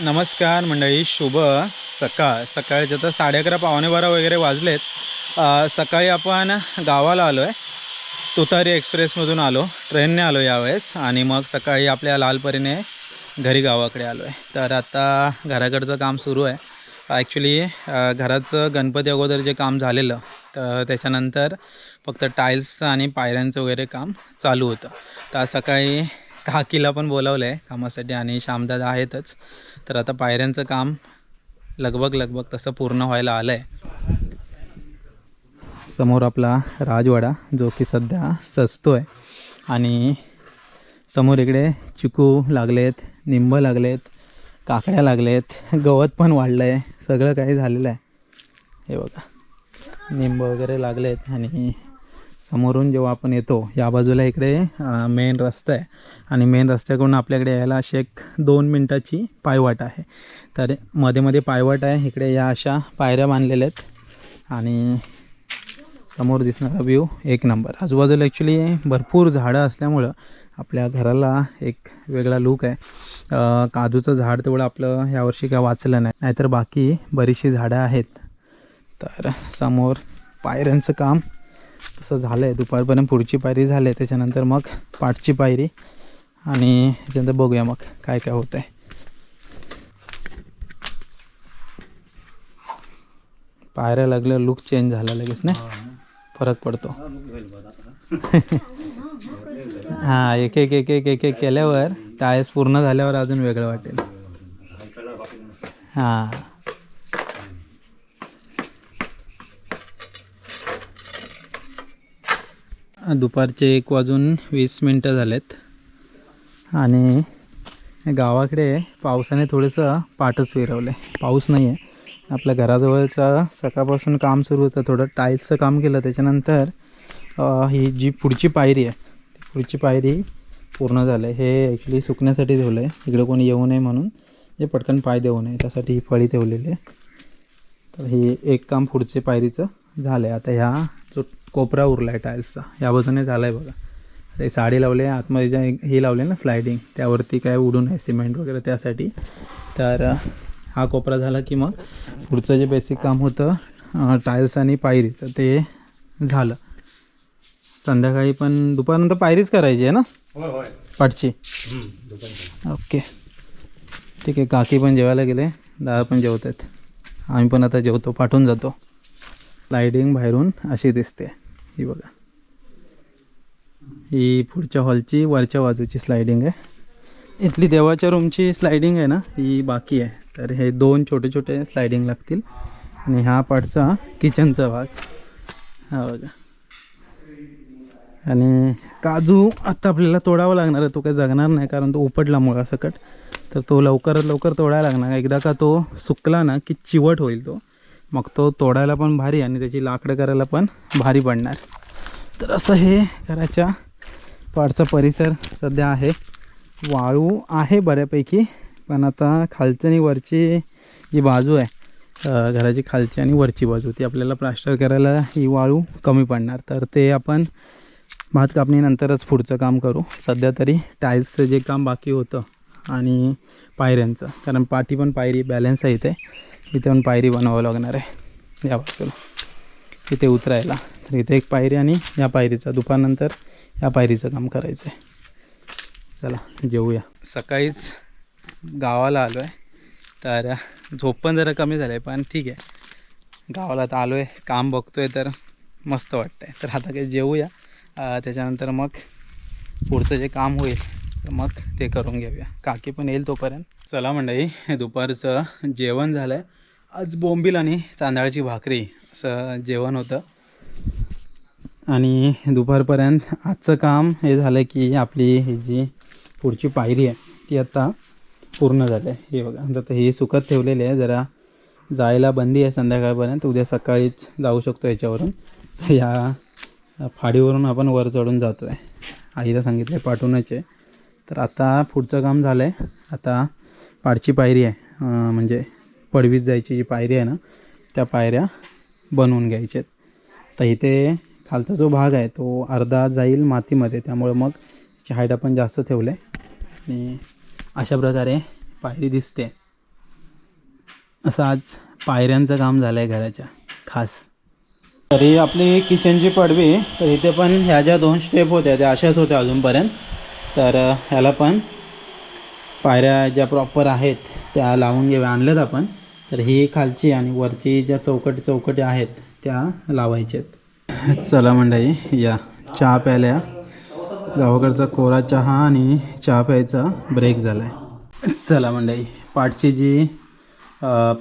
नमस्कार मंडळी शुभ सकाळ. सकाळचे तर साडे अकरा पावणे बारा वगैरे वाजलेत. सकाळी आपण गावाला आलो आहे तुतारी एक्सप्रेसमधून आलो. ट्रेनने आलो यावेळेस आणि मग सकाळी आपल्या लालपरीने घरी गावाकडे आलो आहे तर आता घराकडचं काम सुरू आहे. ॲक्च्युली घराचं गणपती अगोदर जे काम झालेलं तर त्याच्यानंतर फक्त टाईल्स आणि पायऱ्यांचं वगैरे काम चालू होतं. तर आज सकाळी काकीला पण बोलावलं आहे कामासाठी आणि श्यामदादा आहेतच. तर आता पायऱ्यांचं काम लगभग लगभग तसं पूर्ण व्हायला आलं आहे समोर आपला राजवाडा जो की सध्या सजतो आहे आणि समोर इकडे चिकू लागलेत निंब लागलेत काकड्या लागलेत गवत पण वाढलं आहे सगळं काही झालेलं आहे. हे बघा निंब वगैरे लागलेत आणि समोरून जेव्हा आपण येतो या बाजूला इकडे मेन रस्ता आहे. आणि मेन रस्त्याकडून आपल्याकडे यायला अशी एक दोन मिनटाची पायवाट आहे. तर मध्ये मध्ये पायवाट आहे. इकडे या अशा पायऱ्या बांधलेल्या आहेत. आणि समोर दिसणारा व्ह्यू एक नंबर आजूबाजूला ॲक्च्युली भरपूर झाडं असल्यामुळं आपल्या घराला एक वेगळा लूक आहे. काजूचं झाड तेवढं आपलं यावर्षी काय वाचलं नाही. नाहीतर बाकी बरीचशी झाडं आहेत. तर समोर पायऱ्यांचं काम तसं झालं आहे दुपारपर्यंत पुढची पायरी झाली आहे. त्याच्यानंतर मग पाठची पायरी. आणि त्याच्यानंतर बघूया मग काय काय होतं आहे पायऱ्या लागल्या लुक चेंज झाला लगेच नाही? फरक पडतो. हां एक एक एक एक एक एक केल्यावर टायस पूर्ण झाल्यावर अजून वेगळं वाटेल. हां. दुपारचे एक वाजून वीस मिनटं झालेत. आणि गावाकडे पावसाने थोडंसं पाठच फिरवलं आहे पाऊस नाही आहे आपल्या घराजवळचा सकाळपासून काम सुरू होतं. थोडं टाईल्सचं काम केलं. त्याच्यानंतर ही जी पुढची पायरी आहे ती पुढची पायरी पूर्ण झालं आहे हे ॲक्च्युली सुकण्यासाठी ठेवलं आहे इकडं कोणी येऊ नये म्हणून. हे पटकन पाय देऊ नये. त्यासाठी ही फळी ठेवलेली आहे. तर हे एक काम पुढचे पायरीचं झालं आहे आता ह्या जो कोपरा उरला आहे टाईल्सचा या बाजूने झाला आहे बघा. ते साडी लावले आतमध्ये जे हे लावले ना स्लायडिंग त्यावरती काय उडू नये सिमेंट वगैरे त्यासाठी. तर हा कोपरा झाला की मग पुढचं जे बेसिक काम होतं टाईल्स आणि पायरीचं ते झालं. संध्याकाळी पण दुपारनंतर पायरीच करायची आहे ना? पाठची. ओके. ठीक आहे काकी पण जेवायला गेले दादा पण जेवत आहेत. आम्ही पण आता जेवतो पाठवून जातो. लाईटिंग बाहेरून अशी दिसते ही बघा. ही पुढच्या हॉलची वरच्या बाजूची स्लायडिंग आहे. इथली देवाच्या रूमची स्लायडिंग आहे ना ही बाकी आहे. तर हे दोन छोटे छोटे स्लायडिंग लागतील. आणि हा पाठचा किचनचा भाग. हा बघा. आणि काजू आत्ता आपल्याला तोडावा लागणार आहे तो काही जगणार नाही कारण तो उपटला मुळासकट. तर तो लवकरात लवकर तोडायला लागणार एकदा का तो सुकला ना की चिवट होईल तो. मग तो तोडायला पण भारी आणि त्याची लाकडं करायला पण भारी पडणार. तर असं हे घराच्या पाडचा परिसर सध्या आहे. वाळू आहे बऱ्यापैकी पण आता खालची आणि वरची जी बाजू आहे घराची खालची आणि वरची बाजू ती आपल्याला प्लास्टर करायला ही वाळू कमी पडणार. तर ते आपण भात कापणीनंतरच पुढचं काम करू. सध्या तरी टाईल्सचं जे काम बाकी होतं आणि पायऱ्यांचं कारण पाठी पण पायरी बॅलन्स आहे इथे. इथे पण पायरी बनवावं लागणार आहे. या बाजूला. इथे उतरायला. तर इथे एक पायरी आणि या पायरीचं दुपारनंतर या पायरीचं काम करायचं आहे चला जेवूया सकाळीच गावाला आलो आहे तर झोप पण जरा कमी झालं आहे पण ठीक आहे. गावाला आता आलो आहे काम बघतो आहे तर मस्त वाटतं आहे तर आता काही जेवूया त्याच्यानंतर मग पुढचं जे काम होईल तर मग ते करून घेऊया. काकी पण येईल तोपर्यंत. चला मंडळी दुपारचं जेवण झालं आहे आज बोंबील आणि तांदळाची भाकरी असं जेवण होतं. आणि दुपारपर्यंत आजचं काम हे झालं की आपली ही जी पुढची पायरी आहे ती आता पूर्ण झाली आहे. हे बघा आता हे सुकत ठेवलेले आहे. जरा जायला बंदी आहे संध्याकाळपर्यंत. उद्या सकाळीच जाऊ शकतो याच्यावरून. तर या फाडीवरून आपण वर चढून जातो आहे आईला सांगितलं आहे पाठवूनच आहे. तर आता पुढचं काम झालं आहे आता पाडची पायरी आहे. म्हणजे पडवीत जायची जी पायरी आहे ना त्या पायऱ्या बनवून घ्यायच्यात. तर इथे खालचा जो भाग आहे तो अर्धा जाईल मातीमध्ये त्यामुळे मग हाईट आपण जास्त ठेवलं आहे आणि अशा प्रकारे पायरी दिसते. असं आज पायऱ्यांचं काम झालं आहे घराच्या खास. तरी आपली किचनची पडवी तर इथे पण ह्या ज्या दोन स्टेप होत्या त्या अशाच होत्या अजूनपर्यंत. तर ह्याला पण पायऱ्या ज्या प्रॉपर आहेत त्या लावून घेऊ आणल्यात आपण. तर ही खालची आणि वरची ज्या चौकट चौकटी आहेत त्या लावायच्या आहेत चला मंडळी या. चहा प्यायल्या गावाकडचा कोरा चहा आणि चहा प्यायचा ब्रेक झाला आहे चला मंडळी पाठची जी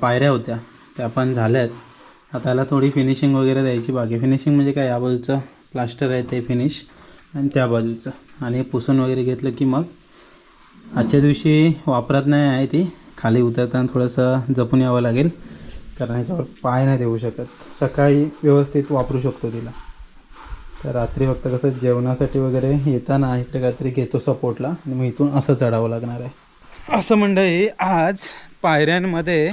पायऱ्या होत्या त्या पण झाल्यात. आता याला थोडी फिनिशिंग वगैरे द्यायची बाकी. फिनिशिंग म्हणजे काय? या बाजूचं प्लास्टर आहे ते फिनिश आणि त्या बाजूचं. आणि पुसून वगैरे घेतलं की मग आजच्या दिवशी वापरात नाही आहे ती. खाली उतरताना थोडंसं जपून यावं लागेल. कारण ह्याच्यावर पाय नाही देऊ शकत. सकाळी व्यवस्थित वापरू शकतो तिला. तर रात्री फक्त कसं जेवणासाठी वगैरे येताना इकडे काहीतरी घेतो सपोर्टला आणि मग इथून असं चढावं लागणार आहे. असं मंडळी आज पायऱ्यांमध्ये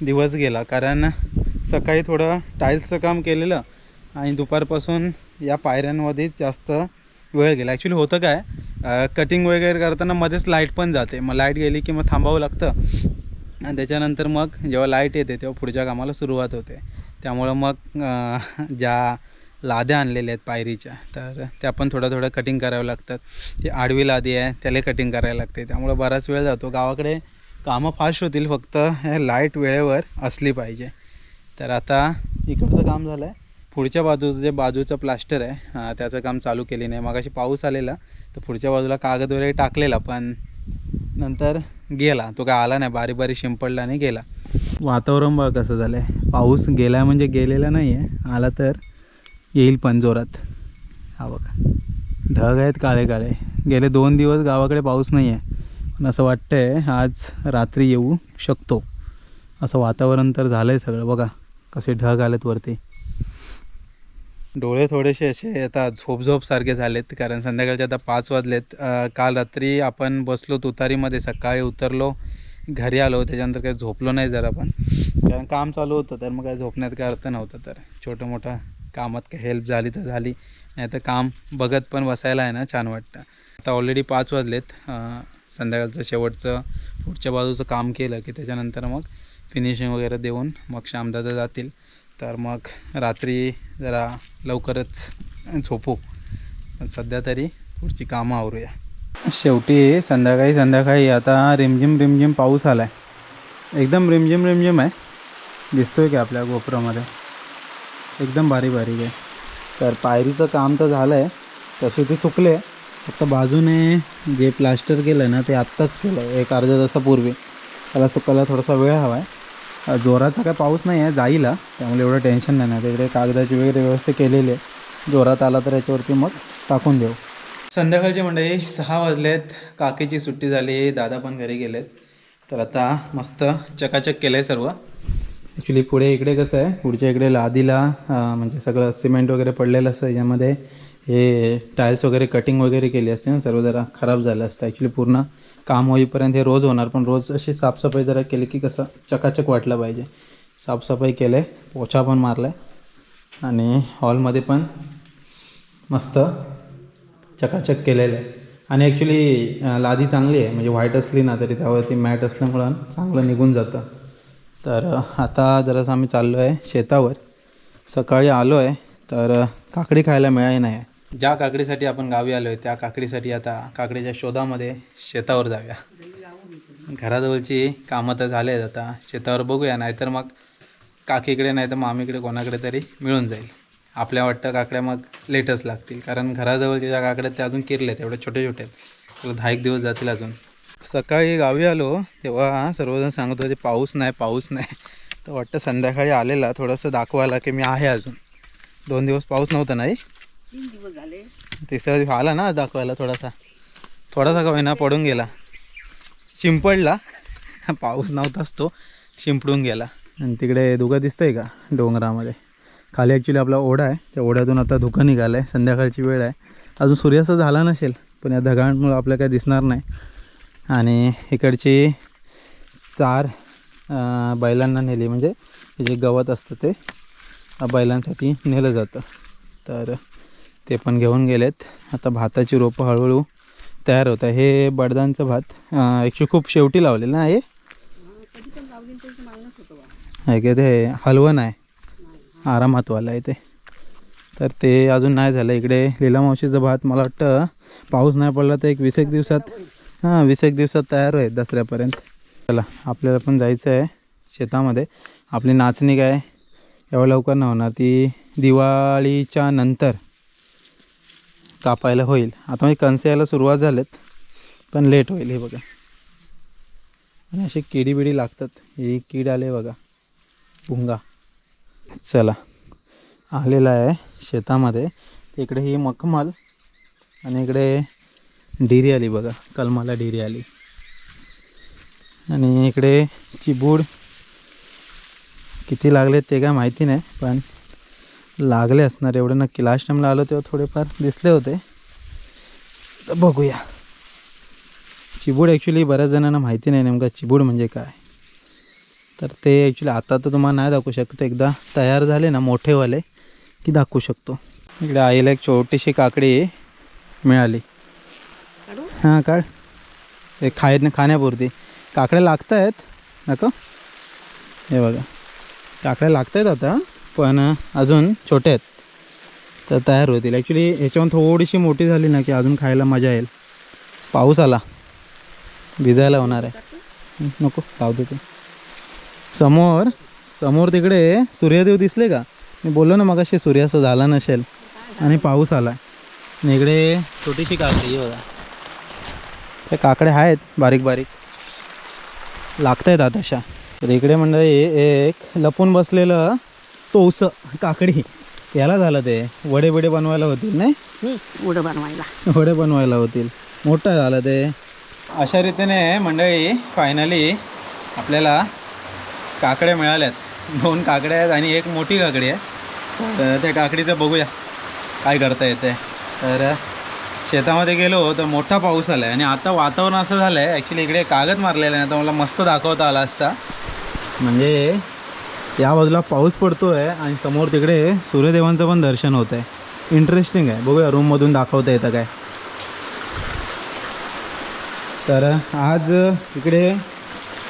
दिवस गेला. कारण सकाळी थोडं टाईल्सचं काम केलेलं आणि दुपारपासून या पायऱ्यांमध्येच जास्त वेळ गेला. ॲक्च्युली होतं काय कटिंग वगैरे करताना मध्येच लाइट पण जाते. मग लाइट गेली की मग थांबावं लागतं. आणि त्याच्यानंतर मग जेव्हा लाइट येते तेव्हा पुढच्या कामाला सुरुवात होते. त्यामुळं मग ज्या लाद्या आणलेल्या आहेत पायरीच्या तर त्या पण थोडं थोडं कटिंग कराव्या लागतात. ती आडवी लादी आहे त्याला कटिंग करायला लागते. त्यामुळं बराच वेळ जातो. गावाकडे कामं फास्ट होतील फक्त हे लाइट वेळेवर असली पाहिजे. तर आता इकडचं काम झालं आहे पुढच्या बाजूचं जे बाजूचं प्लास्टर आहे त्याचं काम चालू केले नाही मगाशी पाऊस आलेला तर पुढच्या बाजूला कागद वगैरे टाकलेला पण नंतर गेला. तो काय आला नाही बारीक बारीक शिंपडला आणि गेला. वातावरण बघ कसं झालं आहे पाऊस गेला म्हणजे गेलेला नाही आहे आला तर येईल पण जोरात. हा बघा. ढग आहेत काळे काळे. गेले दोन दिवस गावाकडे पाऊस नाही आहे पण असं वाटतंय आज रात्री येऊ शकतो. असं वातावरण तर झालं आहे सगळं. बघा कसे ढग आलेत वरती. डोळे थोडेसे असे आता झोप झोप सारखे झालेत कारण संध्याकाळचे आता पाच वाजलेत. काल रात्री आपण बसलो तुतारीमध्ये सकाळी उतरलो घरी आलो त्याच्यानंतर काही झोपलो नाही जरा पण. कारण काम चालू होतं तर मग काही झोपण्यात काय अर्थ नव्हता. तर छोटं मोठं कामात काही हेल्प झाली तर झाली. नाही तर काम बघत पण बसायला आहे ना छान वाटतं. आता ऑलरेडी पाच वाजलेत. संध्याकाळचं शेवटचं पुढच्या बाजूचं काम केलं की त्याच्यानंतर मग फिनिशिंग वगैरे देऊन मग शामदादा जातील. तर मग रात्री जरा लवकरच झोपू. पण सध्या तरी पुढची कामं आवरूया. शेवटी संध्याकाळी संध्याकाळी. आता रिमझिम रिमझिम पाऊस आला आहे एकदम रिमझिम रिमझिम आहे. दिसतोय की आपल्या गोपुरामध्ये. एकदम बारीक बारीक आहे. तर पायरीचं काम तर झालं आहे तसे ते सुकले फक्त बाजूने जे प्लास्टर केलं आहे ना ते आत्ताच केलं आहे एक अर्ध्या तासापूर्वी. त्याला सुकायला थोडासा वेळ हवा आहे जोराचा काय पाऊस नाही आहे जाईला त्यामुळे एवढं टेन्शन नाही ना तिकडे कागदाची वगैरे व्यवस्था केलेली आहे. जोरात आला तर याच्यावरती मग टाकून देऊ. संध्याकाळचे मंडळी सहा वाजलेत. काकीची सुट्टी झाली दादा पण घरी गेलेत. तर आता मस्त चकाचक केलं आहे सर्व. ॲक्च्युली पुढे इकडे कसं आहे पुढच्या इकडे लादीला म्हणजे सगळं सिमेंट वगैरे पडलेलं असतं. यामध्ये हे टाईल्स वगैरे कटिंग वगैरे केली असते ना सर्व जरा खराब झालं असतं. ॲक्च्युली पूर्ण काम होईपर्यंत हे रोज होणार पण रोज अशी साफसफाई जरा केली की कसं चकाचक वाटलं पाहिजे. साफसफाई केलं आहे पोछा पण मारला आहे आणि हॉलमध्ये पण मस्त चकाचक केलेलं आहे. आणि ॲक्च्युली लादी चांगली आहे म्हणजे व्हाईट असली ना तरी त्यावरती मॅट असल्यामुळं चांगलं निघून जातं. तर आता जरासं आम्ही चाललो आहे शेतावर. सकाळी आलो आहे तर काकडी खायला मिळाली नाही. ज्या काकडीसाठी आपण गावी आलो आहे त्या काकडीसाठी आता काकडीच्या शोधामध्ये शेतावर जाऊया. घराजवळची कामं तर झाले आहेत आता शेतावर बघूया नाहीतर मग काकीकडे नाही तर मामीकडे कोणाकडे तरी मिळून जाईल. आपल्या वाटतं काकड्या मग लेटच लागतील कारण घराजवळच्या ज्या काकड्या त्या अजून किरल्या एवढ्या छोटे छोटे आहेत. त्याला दहा एक दिवस जातील अजून. सकाळी गावी आलो तेव्हा सर्वजण सांगत होते पाऊस नाही पाऊस नाही. तर वाटतं संध्याकाळी आलेला थोडंसं दाखवायला की मी आहे अजून. दोन दिवस पाऊस नव्हता नाही तीन दिवस झाले. तिसऱ्या दिवस आला ना दाखवायला थोडासा. थोडासा का होईना पडून गेला. शिंपडला. पाऊस नव्हताच तो. शिंपडून गेला. आणि तिकडे धुकं दिसतंय का डोंगरामध्ये? खाली ॲक्च्युली आपला ओढा आहे. त्या ओढ्यातून आता धुकं निघालं आहे संध्याकाळची वेळ आहे. अजून सूर्यास्त झाला नसेल पण या ढगांमुळं आपल्याला काही दिसणार नाही. आणि इकडची चार बैलांना नेली. म्हणजे जे गवत असतं ते बैलांसाठी नेलं जातं. तर ते पण घेऊन गेलेत. आता भाताची रोपं हळूहळू तयार होत आहे. हे बडदांचं भात ॲक्च्युली खूप शेवटी लावलेलं ना हे आहे ते हलवण आहे. आरामातवाला आहे ते. तर ते अजून नाही झालं. इकडे लीला मावशीचं भात मला वाटतं पाऊस नाही पडला तर एक वीस एक दिवसात हां वीस एक दिवसात तयार होईल दसऱ्यापर्यंत. चला आपल्याला पण जायचं आहे शेतामध्ये. आपली नाचणी काय एवढं लवकर नाही होणार. ती दिवाळीच्या नंतर. कापायला होईल. आता म्हणजे कणसे यायला सुरुवात झालेत पण लेट होईल हे बघा. आणि असे किडी बिडी लागतात. हे कीड आले बघा. भुंगा चला. आलेला आहे शेतामध्ये. इकडे ही मखमल आणि इकडे डिरी आली बघा. कलमाला डिरी आली. आणि इकडे चिबूड. किती लागले ते काय माहिती नाही पण लागले असणार एवढे नक्की. लास्ट टाईमला आलो तेव्हा थोडेफार दिसले होते. तर बघूया. चिबूड ॲक्च्युली बऱ्याच जणांना माहिती नाही नेमका चिबूड म्हणजे काय. तर ते ॲक्च्युली आता तर तुम्हाला नाही दाखवू शकत. एकदा तयार झाले ना मोठेवाले की दाखवू शकतो. इकडे आईला एक छोटीशी काकडी मिळाली. हां काढ. ते खाय खाण्यापुरती. काकड्या लागत आहेत नको. हे बघा. काकड्या लागत आहेत आता. पण अजून छोटे आहेत. तर तयार होतील. ॲक्च्युली ह्याच्यावर थोडीशी मोठी झाली ना की अजून खायला मजा येईल. पाऊस आला. भिजायला होणार आहे. नको लावू दे ते. समोर समोर तिकडे सूर्यदेव दिसले का? मी बोललो ना मगाशी सूर्यास्त झाला नसेल. आणि पाऊस आला इकडे छोटीशी काकडी बघा. त्या काकडे आहेत बारीक बारीक. लागत आहेत आताशा तर इकडे मंडळी एक लपून बसलेलं तोस काकडी. याला झालं ते. वडे बिडे बनवायला होतील नाही? उडं बनवायला. वडे बनवायला होतील. मोठं झालं ते. अशा रीतीने मंडळी फायनली आपल्याला काकड्या मिळाल्यात दोन काकड्या आहेत आणि एक मोठी काकडी आहे. तर त्या काकडीचं बघूया काय करता येते. तर शेतामध्ये गेलो तर मोठा पाऊस आला आहे आणि आता वातावरण असं झालं आहे ॲक्च्युली इकडे कागद मारलेला आहे तर मला मस्त दाखवता आला असता. म्हणजे या बाजूला पाऊस पडतो आहे आणि समोर तिकडे सूर्यदेवांचं पण दर्शन होतं आहे इंटरेस्टिंग आहे. बघूया रूममधून दाखवता येतं काय. तर आज इकडे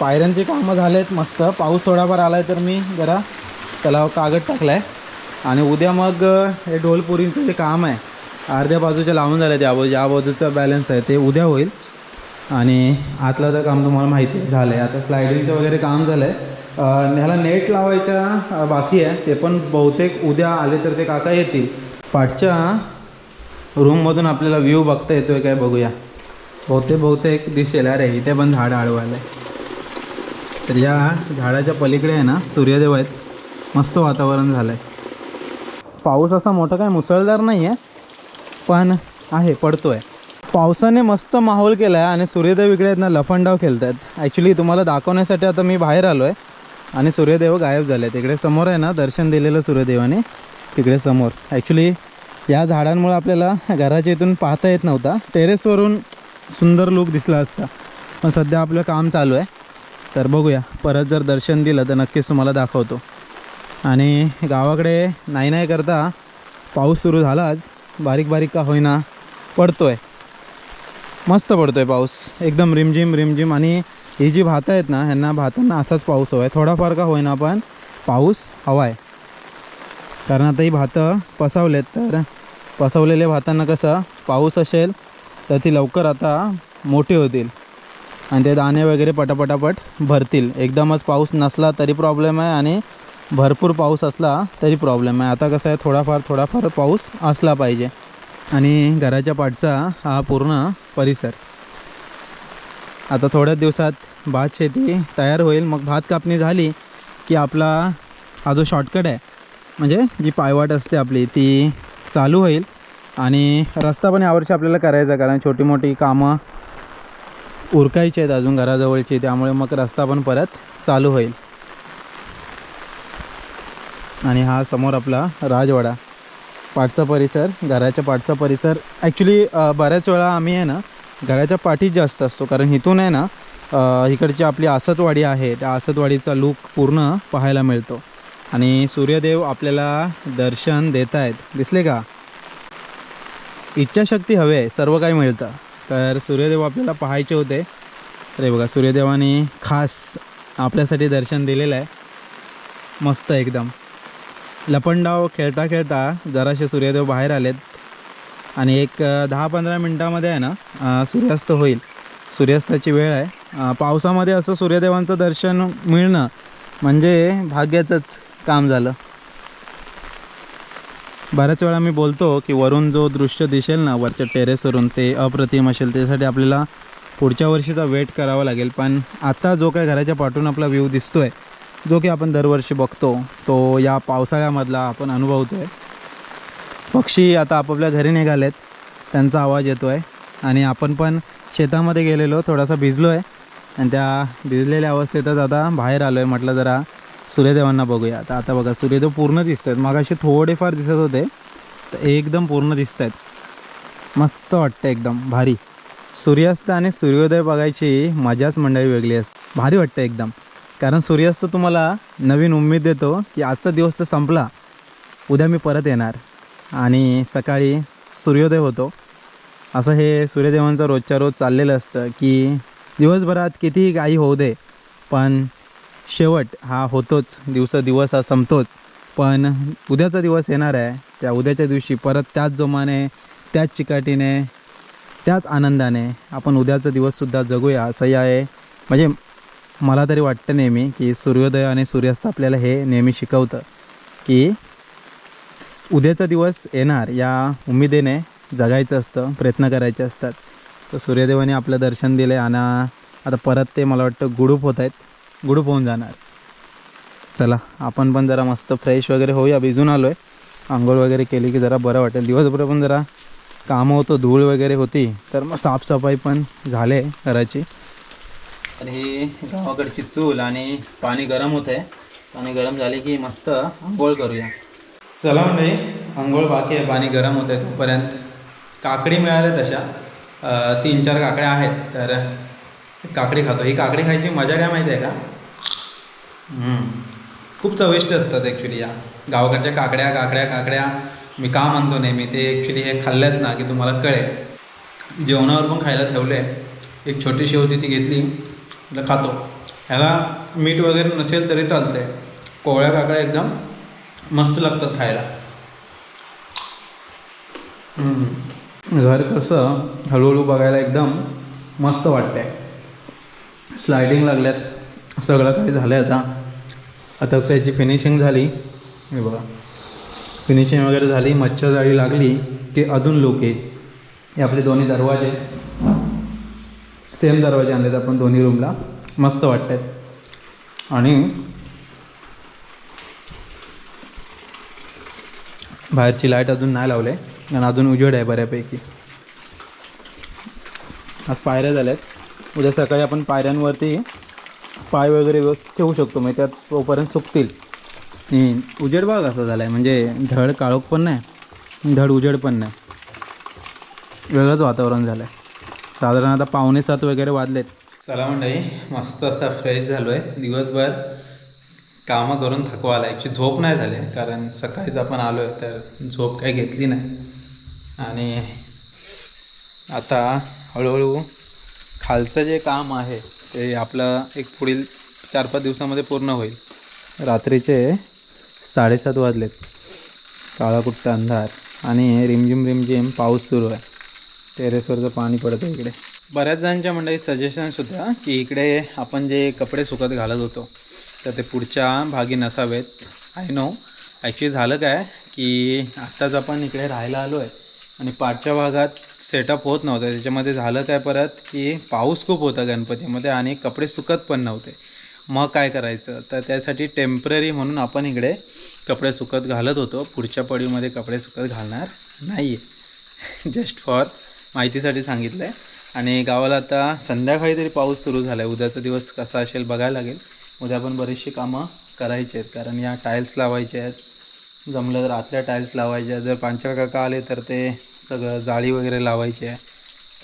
पायऱ्यांचे कामं झालेत मस्त. पाऊस थोडाफार आला आहे तर मी जरा त्याला कागद टाकला आहे आणि उद्या मग हे ढोलपुरींचं जे काम आहे अर्ध्या बाजूच्या लावून झालं त्या बाजू ज्या बाजूचा बॅलन्स आहे. ते उद्या होईल. आणि आतलं तर काम तुम्हाला माहिती झालं आहे आता स्लायडिंगचं वगैरे काम झालं आहे ह्याला नेट लावायच्या बाकी आहे. ते पण बहुतेक उद्या आले तर ते काका येतील. पाठच्या रूममधून आपल्याला व्ह्यू बघता येतो आहे काय बघूया. बहुतेक बहुतेक दिसेल. अरे इथे पण झाड आळवायला आहे तर या झाडाच्या पलीकडे आहे ना सूर्यदेव आहेत. मस्त वातावरण झालं आहे पाऊस असा मोठा काय मुसळधार नाही आहे पण आहे पडतो आहे पावसाने मस्त माहोल केला आहे आणि सूर्यदेव इकडे आहेत ना लफंडाव खेळत आहेत ॲक्च्युली तुम्हाला दाखवण्यासाठी आता मी बाहेर आलो आहे आणि सूर्यदेव गायब झाले आहेत इकडे समोर आहे ना दर्शन दिलेलं सूर्यदेवाने तिकडे समोर. ॲक्च्युली या झाडांमुळे आपल्याला घराच्या इथून पाहता येत नव्हता. टेरेसवरून सुंदर लुक दिसला असता. पण सध्या आपलं काम चालू आहे. तर बघूया. परत जर दर्शन दिलं तर नक्कीच तुम्हाला दाखवतो. आणि गावाकडे नाही नाही करता पाऊस सुरू झालाच बारीक बारीक का होईना पडतो आहे मस्त पडतो आहे पाऊस. एकदम रिमझिम रिमझिम. आणि ही जी भातं आहेत ना ह्यांना भातांना असाच पाऊस हवा आहे थोडाफार का होईना पण पाऊस हवा आहे कारण आता ही भातं पसावलेत तर पसवलेल्या भातांना कसं पाऊस असेल तर ती लवकर आता मोठी होतील. आणि ते दाणे वगैरे पटापटापट भरतील. एकदमच पाऊस नसला तरी प्रॉब्लेम आहे आणि भरपूर पाऊस असला तरी प्रॉब्लेम आहे. आता कसं आहे थोडाफार थोडाफार पाऊस असला पाहिजे. आणि घराच्या पाठचा हा पूर्ण परिसर. आता थोड्याच दिवसात भात शेती तयार होईल. मग भात कापणी झाली की आपला हा जो शॉर्टकट आहे म्हणजे जी पायवाट असते आपली ती चालू होईल. आणि रस्ता पण यावर्षी आपल्याला करायचा कारण छोटी मोठी कामं उरकायची आहेत अजून घराजवळची. त्यामुळे मग रस्ता पण परत चालू होईल. आणि हा समोर आपला राजवाडा. पाठचा परिसर घराच्या पाठचा परिसर. ॲक्च्युली बऱ्याच वेळा आम्ही आहे ना घराच्या पाठीच जास्त असतो. कारण इथून आहे ना इकडची आपली आसतवाडी आहे. त्या आसतवाडीचा लूक पूर्ण पाहायला मिळतो. आणि सूर्यदेव आपल्याला दर्शन देत आहेत दिसले का? इच्छाशक्ती हवे आहे. सर्व काही मिळतं. तर सूर्यदेव आपल्याला पाहायचे होते. अरे बघा सूर्यदेवाने खास आपल्यासाठी दर्शन दिलेलं आहे. मस्त एकदम. लपंडाव खेळता खेळता जराशे सूर्यदेव बाहेर आलेत. आणि एक दहा पंधरा मिनटामध्ये आहे ना सूर्यास्त होईल. सूर्यास्ताची वेळ आहे. पावसामध्ये असं सूर्यदेवांचं दर्शन मिळणं म्हणजे भाग्याचंच काम झालं. बऱ्याच वेळा मी बोलतो की वरून जो दृश्य दिसेल ना वरच्या टेरेसवरून ते अप्रतिम असेल. त्यासाठी आपल्याला पुढच्या वर्षीचा वेट करावा लागेल. पण आता जो काय घराच्या पाठून आपला व्ह्यू आहे जो की आपण दरवर्षी बघतो तो या पावसाळ्यामधला आपण अनुभवतो आहे पक्षी आता आपापल्या घरी निघालेत त्यांचा आवाज येतो आहे आणि आपण पण शेतामध्ये गेलेलो थोडासा भिजलो आहे आणि त्या भिजलेल्या अवस्थेतच आता बाहेर आलो आहे म्हटलं जरा सूर्यदेवांना बघूया. आता आता बघा सूर्यदेव पूर्ण दिसत आहेत मग असे थोडेफार दिसत होते तर एकदम पूर्ण दिसत आहेत मस्त वाटतं एकदम भारी. सूर्यास्त आणि सूर्योदय बघायची मजाच मंडळी वेगळी असते. भारी वाटतं एकदम. कारण सूर्यास्त तुम्हाला नवीन उमेद देतो की आजचा दिवस तर संपला. उद्या मी परत येणार आणि सकाळी सूर्योदय होतो. असं हे सूर्यदेवांचं रोजच्या रोज चाललेलं असतं की दिवसभरात कितीही गाई होऊ दे पण शेवट हा होतोच. दिवस दिवस हा संपतोच. पण उद्याचा दिवस येणार आहे. त्या उद्याच्या दिवशी परत त्याच जोमाने त्याच चिकाटीने त्याच आनंदाने आपण उद्याचा दिवससुद्धा जगूया. असं या आहे. म्हणजे मला तरी वाटतं नेहमी की सूर्योदय आणि सूर्यास्त आपल्याला हे नेहमी शिकवतं की उद्याचा दिवस येणार या उमेदीने जगायचं असतं प्रयत्न करायचे असतात. तर सूर्यदेवाने आपलं दर्शन दिलं आहे आणि आता परत ते मला वाटतं गुडूप होत आहेत. गुडूप होऊन जाणार. चला आपण पण जरा मस्त फ्रेश वगैरे होऊया. भिजून आलो आहे आंघोळ वगैरे केली की जरा बरं वाटेल. दिवसभर पण जरा कामं होतं धूळ वगैरे होती. तर मग साफसफाई पण झाले घराची. आणि ही गावाकडची चूल आणि पाणी गरम होत आहे पाणी गरम झाले की मस्त आंघोळ करूया. चला म्हणजे आंघोळ बाकी आहे पाणी गरम होत आहे तोपर्यंत. काकडी मिळाल्या तशा. तीन चार काकड्या आहेत तर काकडी खातो. ही काकडी खायची मजा काय माहिती आहे का? खूप चविष्ट असतात ॲक्च्युली या. गावाकडच्या काकड्या काकड्या काकड्या. मी का म्हणतो नेहमी ते ॲक्च्युली हे खाल्ल्यात ना की तुम्हाला कळेल. जेवणावर पण खायला ठेवले एक छोटीशी होती ती घेतली. म्हणजे खातो. ह्याला मीठ वगैरे नसेल तरी चालतंय. कोवळ्या काकड्या एकदम मस्त लागतात खायला. घर कसं हळूहळू बघायला एकदम मस्त वाटतंय. स्लायडिंग लागल्यात. सगळं काही झालं आहे आता. आता त्याची फिनिशिंग झाली. हे बघा. फिनिशिंग वगैरे झाली. मच्छर जाळी लागली की अजून लोक येईल. हे आपले दोन्ही दरवाजे. सेम दरवाजे आणलेत आपण दोन्ही रूमला मस्त वाटत आहेत आणि बाहेरची लाइट अजून नाही लावले आणि अजून उजेड आहे बऱ्यापैकी. आज पायऱ्या झाल्यात. उद्या सकाळी आपण पायऱ्यांवरती पाय वगैरे व्यवस्थित ठेवू शकतो म्हणजे त्यात तोपर्यंत सुकतील. आणि उजेड भाग असा झाला आहे म्हणजे धड काळोख पण नाही धड उजेड पण नाही. वेगळंच वातावरण झालं आहे साधारण आता पावणे सात वगैरे वाजलेत. चला मंडळी मस्त असा फ्रेश झालो आहे दिवसभर कामं करून थकवा आला ॲक्च्युली झोप नाही झाली कारण सकाळीच आपण आलो आहे तर झोप काही घेतली नाही. आणि आता हळूहळू खालचं जे काम आहे ते आपलं एक पुढील चार पाच दिवसामध्ये पूर्ण होईल. रात्रीचे साडेसात वाजलेत. काळा कुट्टा अंधार आणि रिमझिम रिमझिम पाऊस सुरू आहे. टेरेसवरचं पाणी पडतं आहे इकडे. बऱ्याच जणांच्या मंडळी सजेशन्स होत्या की इकडे आपण जे कपडे सुकत घालत होतो तर ते पुढच्या भागी नसावेत. आय नो ॲक्च्युली झालं काय की आत्ताच आपण इकडे राहायला आलो आहे आणि पाठच्या भागात सेटअप होत नव्हतं. त्याच्यामध्ये झालं काय परत की पाऊस खूप होता गणपतीमध्ये आणि कपडे सुकत पण नव्हते. मग काय करायचं? तर त्यासाठी टेंपररी म्हणून आपण इकडे कपडे सुकत घालत होतो. पुढच्या पडीमध्ये कपडे सुकत घालणार नाही आहे जस्ट फॉर माहितीसाठी सांगितलं आहे आणि गावाला आता संध्याकाळी तरी पाऊस सुरू झाला आहे उद्याचा दिवस कसा असेल बघायला लागेल. उद्या पण बरीचशी कामं करायची आहेत. कारण या टाईल्स लावायच्या आहेत. जमलं तर आतल्या टाईल्स लावायच्या जर पांचर काका आले तर ते सगळं जाळी वगैरे लावायची आहे.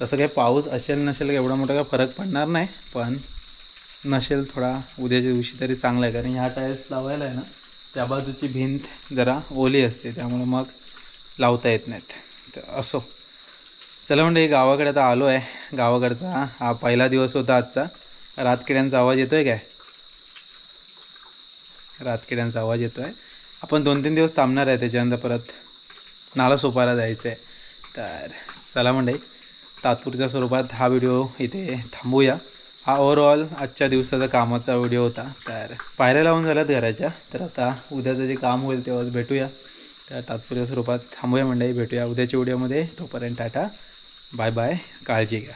तसं काही पाऊस असेल नसेल एवढा मोठा काही फरक पडणार नाही. पण नसेल थोडा उद्याच्या दिवशी तरी चांगला आहे. कारण ह्या टाईल्स लावायला आहे ना त्या बाजूची भिंत जरा ओली असते. त्यामुळे मग लावता येत नाहीत. तर असो. चला म्हणजे गावाकडे आता आलो आहे गावाकडचा हा पहिला दिवस होता आजचा. रातकिड्यांचा आवाज येतो आहे काय? रातकिड्यांचा आवाज येतो आहे आपण दोन तीन दिवस थांबणार आहे त्याच्यानंतर परत नाला सोपारा जायचं आहे तर चला म्हणजे तात्पुरत्या स्वरूपात हा व्हिडिओ इथे थांबूया. हा ओव्हरऑल आजच्या दिवसाचा कामाचा व्हिडिओ होता. तर पायऱ्या लावून झाल्यात घराच्या. तर आता उद्याचं जे काम होईल तेव्हाच भेटूया. तर तात्पुरत्या स्वरूपात थांबूया मंडळी भेटूया उद्याच्या व्हिडिओमध्ये. तोपर्यंत टाटा. बाय बाय काळजी घ्या